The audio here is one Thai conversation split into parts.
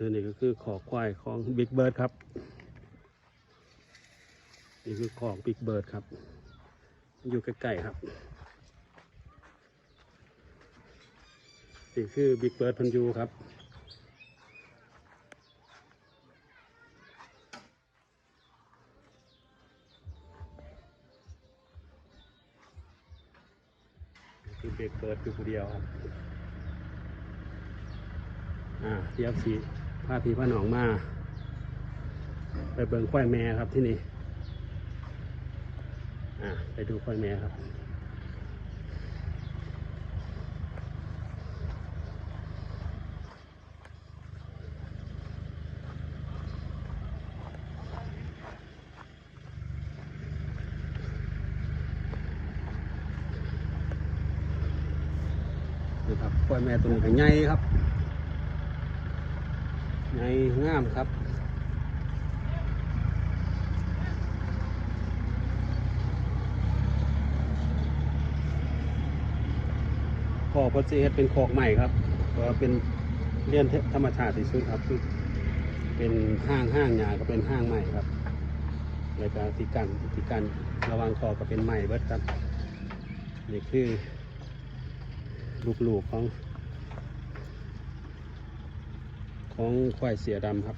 ตัวนี้ก็คือขอควายของบิ๊กเบิร์ดครับ นี่คือของบิ๊กเบิร์ดครับ อยู่ใกล้ๆครับ นี่คือบิ๊กเบิร์ดพันยูครับคือบิ๊กเบิร์ดอยู่คนเดียวครับ อ่าเทียบสี พาพี่พาหนองมา ไปเบิ่งควายแม่ครับที่นี่อ่าไปดูควายแม่ครับนี่ครับควายแม่ตัวนี้ก็ใหญ่ครับ ใหญ่งามครับขอพอเฮ็ดเป็นคอกใหม่ครับเพราะว่าเป็นเลี้ยนธรรมชาติที่สุดครับคือเป็นห้างห้างหญ้าก็เป็นห้างใหม่ครับแล้วก็ที่กันที่กันระวังคอก็เป็นใหม่เบิดครับนี่คือลูกๆของ ของควายเสียดำครับ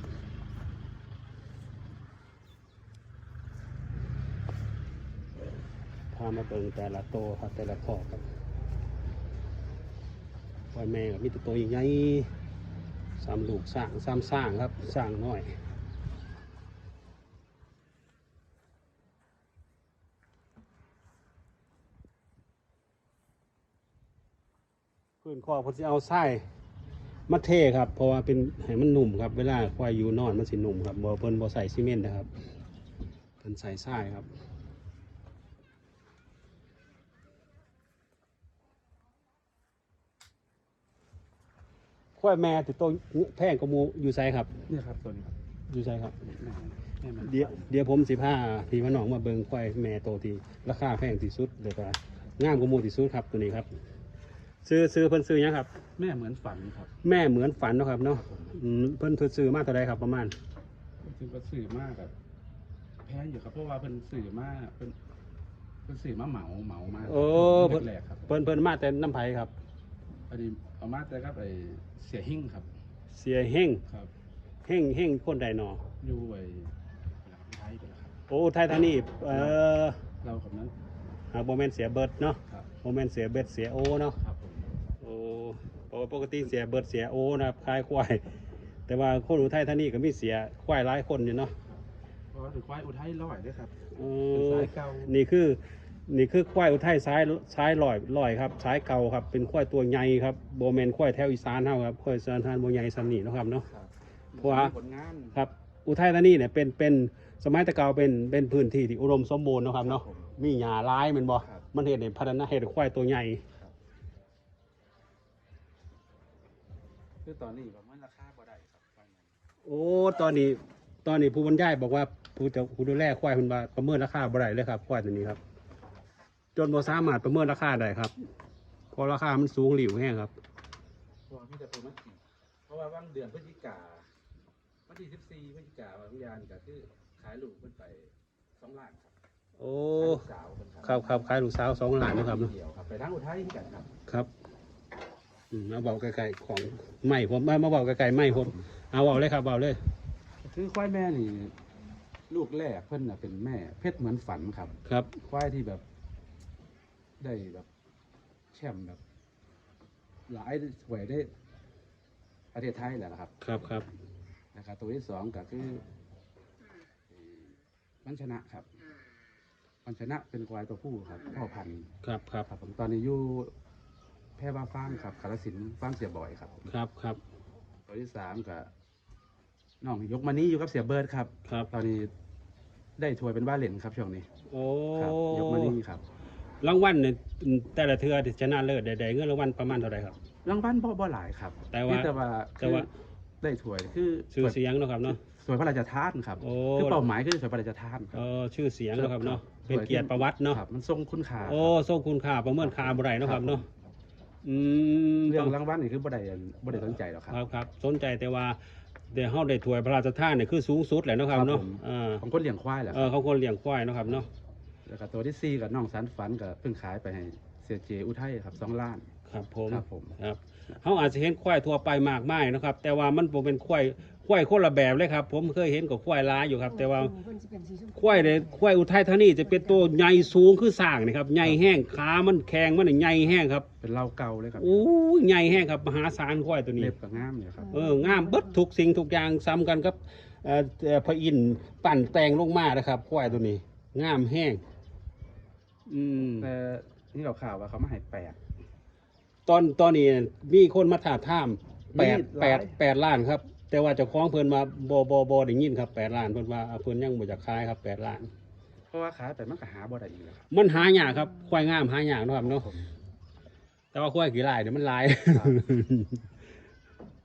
พามาเบิ่งแต่ละโตวครับแต่ละขอบครับควายแม่กับมีแตัวโตวใหญ่สามลูกสร้างสามสร้างครับสร้างน้อยพื้นคอผมจะเอาไส้ มาเทครับ เพราะว่าเป็นให้มันหนุ่มครับ เวลาควายอยู่นอนมันสิหนุ่มครับบ่เพิ่นบ่ใส่ซีเมนต์นะครับเพิ่นใส่ทรายครับควายแม่ติดโตวแพงกว่าหมูอยู่ไซครับเนี่ยครับตัวนี้ครับอยู่ไซครับแม่มันเดี๋ยวเดี๋ยวผมสิพาพี่มาน้องมาเบิ่งควายแม่โตที่ราคาแพงที่สุดเดี๋ยวก็งามกว่าหมูที่สุดครับตัวนี้ครับ ซื้อซื้อเพิ่นซื้อหยังครับ แม่เหมือนฝันครับแม่เหมือนฝันเนาะครับเนาะอืมเพิ่นเพิ่นซื้อมาเท่าไรครับประมาณซึ่งก็สื่อมากแบบแพงอยู่ครับเพราะว่าเป็นสื่อมากเป็นเป็นสื่อมาเหมาเหมามาโอ้เพิ่นแรกๆครับเพิ่นเพิ่นมาแต่น้ำไผ่ครับ อันนี้เอามาแต่ครับไอเสียหิ่งครับ เสียเฮ่งครับ เฮ่งเฮ่งคนใดนออยู่ไอ้หลังท้ายไปแล้วครับ โอ้ไทยธานีเอ่อเรากับนั้นอ่าโมเมนเสียเบิร์ดเนาะครับโมเมนเสียเบิร์ดเสียโอเนาะ ค ปกติเสียเบิร์ดเสียโอนะครับคล้ายควาย แต่ว่าคนอุทัยธานีก็มีเสียควายหลายคนอยู่เนาะเพราะว่าถือควายอุทัยร้อยด้วยครับโอ้เป็นสายเก่านี่คือ นี่คือควายอุทัยซ้ายซ้ายลอยลอยครับซ้ายเก่าครับ เป็นควายตัวใหญ่ครับโบแมนควายแถวอีสานเท่าครับควายอีสานทานโบใหญ่สำนีเนาะครับเนาะ ครับเพราะว่า ผลงานครับอุทัยธานีเนี่ยเป็นเป็นสมัยแตะเก่าเป็นเป็นพื้นที่ที่อุดมสมบูรณ์เนาะครับเนาะ ผม มีหญ้าร้ายแมันบ่ ครับ มันเห็นในพัฒนาเห็ดควายตัวใหญ่ คือตอนนี้ประมาณราคาบ่ได้ครับควายใหญ่โอ้ ตอนนี้ ตอนนี้ผู้บรรยายบอกว่าผู้จะผู้ดูแลควายคุณว่าประเมินราคาบ่ได้เลยครับควายตัวนี้ครับ จนบ่สามารถประเมินราคาได้ครับเพราะราคามันสูงหลิวแห้งครับเพราะว่ามีแต่โปรโมชั่นเพราะว่าบางเดือนพฤศจิกาวันที่14พฤศจิกาวันวิญญาณก็คือขายลูกเพิ่นไปสองล้านครับโอ้ขายลูกสาวเพิ่นครับครับขายลูกสาวสองหลานเนาะครับเนาะเดียวครับไปทางอุทัยที่กันครับ ครับ อืมมาเบาไกลๆของไม่ผมมามาเบาไกลๆไม่ผมเอาเบาเลยครับเบาเลยคือควายแม่นี่ ลูกแรกเพิ่นน่ะเป็นแม่เพชรเหมือนฝันครับ ครับ ควายที่แบบ ได้แบบแชมป์แบบ หลายถวยได้ประเทศไทยแหละนะครับครับครับนะครับ ตัวที่สองก็คือเอ่อมันชนะครับ มันชนะเป็นควายตัวผู้ครับพ่อพันธุ์ครับครับครับผมตอนนี้อยู่ แพร่บ้าฟาร์มครับกาลสินธุ์ฟาร์มเสียบ่อยครับครับครับตัวที่สามก็น้องยกมานี่อยู่กับเสียเบิร์ดครับ ครับ ตอนนี้ได้ถวยเป็นบ้าเหรียญครับช่วงนี้โอ้ครับยกมานี่ครับรางวัลเนี่ยแต่ละเทือที่ชนะเลิศได้ๆเงินรางวัลประมาณเท่าไหร่ครับ รางวัลบ่บ่หลายครับแต่ว่านี่แต่ว่าแต่ว่า คือได้ถวยคือชื่อเสียงเนาะครับเนาะถวยพระราชทานครับโอ้ คือเป้าหมายคือถวยพระราชทานคเอรับ อชื่อเสียงเนาะครับเนาะครับเป็นเกียรติประวัติเนาะครับมันทรงคุณค่าโอ้ส่งคุณค่าประเมินค่าบ่ได้เนาะครับเนาะ อืมเรื่องรางวัลนี่คือบ่ได้บ่ได้สนใจหรอกคครับรับครับสนใจแต่ว่าเดี๋ยวเฮาได้ถ้วยพระราชทานเนี่ยคือสูงสุดแหละเนาะครับครับเนาะผมอ่าของคนเลี้ยงควายแหละเออเขาคนเลี้ยงควายเนาะครับเนาะแล้วก็ตัวที่สี่กับน้องสันฝันก็เพิ่งขายไปให้เสียเจอุทัยครับสองล้านครับผมครับผมครับเขาอาจจะเห็นควายทั่วไปมากมายนะครับ แต่ว่ามันบ่เป็นควาย ควายคนละแบบเลยครับ ผมเคยเห็นกับควายล้าอยู่ครับ แต่ว่ามันจะเป็นสีชมพูควายเนี่ยควายอุทัยธานีจะเป็นตัวใหญ่สูงคือสร้างนี่ครับใหญ่แห้งขามันแข็งมันนี่ใหญ่แห้งครับเป็นเหล้าเก่าเลยครับโอ้ยใหญ่แห้งครับมหาศาลควายตัวนี้ เล็บกับง่ามเนี่ยครับเอองามเบิดทุกสิ่งทุกอย่างซ้ำกันครับเอ่อเอ่อพระอินทร์ปั่นแต่งลงมานะครับควายตัวนี้ งามแห้ง อืม แต่นี่เราข่าวว่าเขามาให้แปด ตอนตอนนี้มีคนมาถามท่ามแปดมีหลาย แปดแปดล้านครับ แต่ว่าเจ้าของเพิ่นมาบอบอบอได้ยินครับแปดล้านเพิ่นว่าเพิ่นยังบ่อยากขายครับแปดล้าน เพราะว่าขายไปมันก็หาบ่ได้อีกแล้วครับมันหายากครับควายงามหายากเนาะครับเนาะผมแต่ว่าควายกี่ลายเนี่ยมันหลายครับ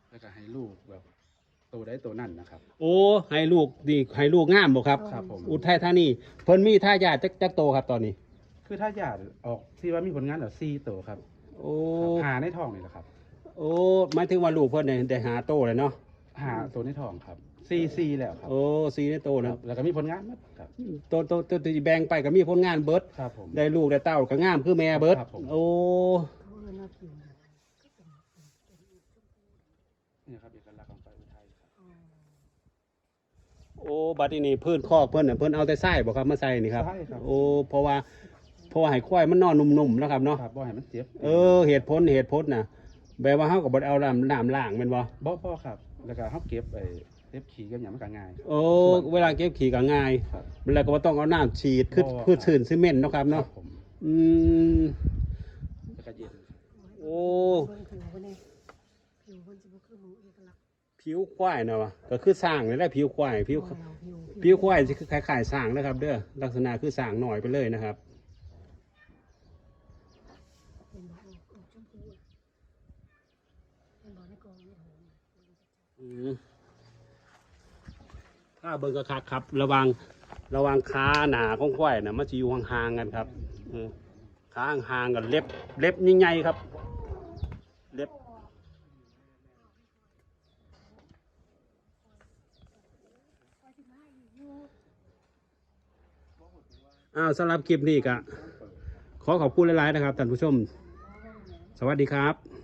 แล้วก็ให้ลูกแบบตัวได้ตัวนั่นนะครับ โอ้ให้ลูกดีให้ลูกงามบ่ครับ ครับผม อุทัยธานีเพิ่นมีท่ายาทจักจักโตครับตอนนี้ คือถ้าอยากออกที่ว่ามีผลงานเหรอซีตัวครับโอ้ หาในทองนี่แหละครับ โอ้หมายถึงว่าลูกเพิ่นเนี่ยได้หาโตเลยเนาะ หาตัวในทองครับซีซีแล้วครับโอ้สีในโตคนะรับแล้วก็มีผลงานหมดครับโตโตโตที่แบ่งไปก็มีผลงานเบิดครับผม ได้ลูกได้เต้าก็งามคือแม่เบิดครับผม โอ้เขาเลยน่ากินนี่ครับเอกลักษณ์ของไฟอุทัยครับโอ้บัดนี้นี่เพิ่นคอกเพิ่นน่ะเพิ่นเอาแต่ไส้บ่ครับมาใส่นี่ครับ ใช่ครับโอ้เพราะว่าเพราะว่าให้ควายมันนอนนุ่มๆเนาะครับเนาะ ครับบ่ให้มันเจ็บ เออเหตุผลเหตุผลน่ะ แบบว่าเฮาก็บ่ได้เอาน้ำน้ำล้างแม่นบ่บ่พ่อครับแล้วก็เขาเก็บไอ้เก็บขี้กับหยังมันก็ง่ายครับโอ้เวลาเก็บขี้ก็ง่ายครับ แล้วก็บ่ต้องเอาน้ำฉีดคือบ่คือชื้นซีเมนต์เนาะครับครัเนาะบผมอืมแล้วก็เย็น โอ้เบิ่งผิวคนนี้ผิวคนจะบ่คือหมูเอกลักษณ์ผิวควายนะวะก็คือสร้างนี่แหละผิวควายผิวเอาผิวผิวควายสิคือคล้ายๆสร้างนะครับ เด้อลักษณะคือสร้างหน่อยไปเลยนะครับ เป็นบ่ออกออกชมพูอะเป็นบ่อในกองนี่หอม อืม ถ้าเบิ่งกระคักครับ ระวังระวังขาหนาของควายนะมันจะอยู่ห่างๆกันครับเออขาห่างๆกันเล็บ เล็บใหญ่ๆครับ เล็บอ้าวสำหรับคลิปนี้ก็ขอขอบคุณหลาย ๆ นะครับท่านผู้ชม สวัสดีครับ